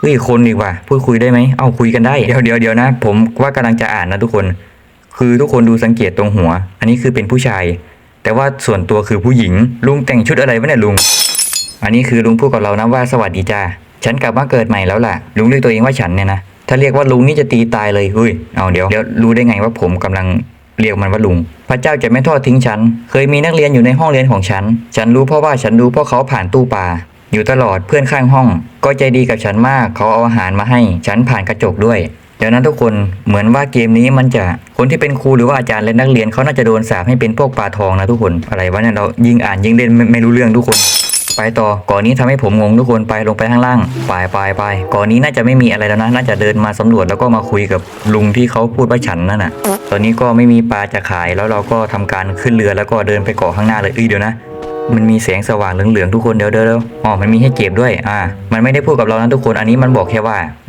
เฮ้ยคนอีกว่ะพูดคุยได้ไหมเอ้าคุยกันได้เดี๋ยวเดี๋ยวเดี๋ยวนะ ผมว่ากำลังจะอ่านนะทุกคน คือทุกคนดูสังเกตตรงหัว อันนี้คือเป็นผู้ชาย แต่ว่าส่วนตัวคือผู้หญิง ลุงแต่งชุดอะไรวะเนี่ยลุง อันนี้คือลุงพูดกับเรานะว่าสวัสดีจ้าฉันกลับมาเกิดใหม่แล้วล่ะ ลุงเรียกตัวเองว่าฉันเนี่ยนะถ้าเรียกว่าลุงนี่จะตีตายเลยเฮ้ยเอาเดี๋ยวเดี๋ยวรู้ได้ไงว่าผมกำลังเรียกมันว่าลุง พระเจ้าจะไม่ทอดทิ้งฉัน เคยมีนักเรียนอยู่ในห้องเรียนของฉัน ฉันรู้เพราะว่าฉันดูเพราะเขาผ่านตู้ปลา อยู่ตลอดเพื่อนข้างห้อง ก็ใจดีกับฉันมากเขาเอาอาหารมาให้ ฉันผ่านกระจกด้วยดี๋ยวนั้นทุกคนเหมือนว่าเกมนี้มันจะคนที่เป็นครูหรือว่าอาจารย์และนักเรียนเขาน่าจะโดนสาปให้เป็นพวกปลาทองนะทุกคนอะไรวะเนี่ยเรายิ่งอ่านยิ่งเล่นไม่ไม่รู้เรื่องทุกคน ไปต่อก่อนนี้ทำให้ผมงงทุกคนไปลงไปข้างล่างไปไปไปก่อนนี้น่าจะไม่มีอะไรแล้วนะน่าจะเดินมาสำรวจแล้วก็มาคุยกับลุงที่เขาพูดว่าฉันนั่นน่ะ ตอนนี้ก็ไม่มีปลาจะขายแล้วเราก็ทำการขึ้นเรือแล้วก็เดินไปเกาะข้างหน้าเลยเอ้ยเดี๋ยวนะ มันมีแสงสว่างเหลืองๆทุกคนเดี๋ยวเดี๋ยวเดี๋ยวอ๋อมันมีให้เก็บด้วยอ่า มันไม่ได้พูดกับเรานะทุกคนอันนี้มันบอกแค่ว่า